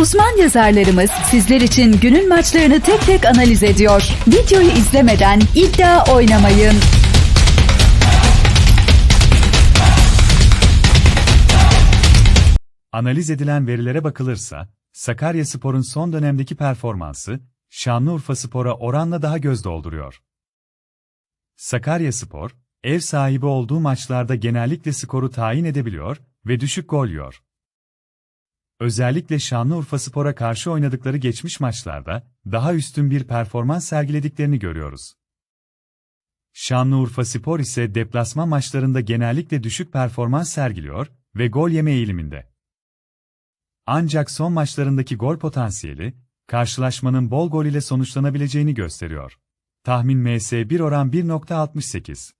Uzman yazarlarımız sizler için günün maçlarını tek tek analiz ediyor. Videoyu izlemeden iddia oynamayın. Analiz edilen verilere bakılırsa, Sakaryaspor'un son dönemdeki performansı, Şanlıurfaspor'a oranla daha göz dolduruyor. Sakaryaspor, ev sahibi olduğu maçlarda genellikle skoru tayin edebiliyor ve düşük gol yiyor. Özellikle Şanlıurfaspor'a karşı oynadıkları geçmiş maçlarda daha üstün bir performans sergilediklerini görüyoruz. Şanlıurfaspor ise deplasman maçlarında genellikle düşük performans sergiliyor ve gol yeme eğiliminde. Ancak son maçlarındaki gol potansiyeli, karşılaşmanın bol gol ile sonuçlanabileceğini gösteriyor. Tahmin MS1 oran 1.68.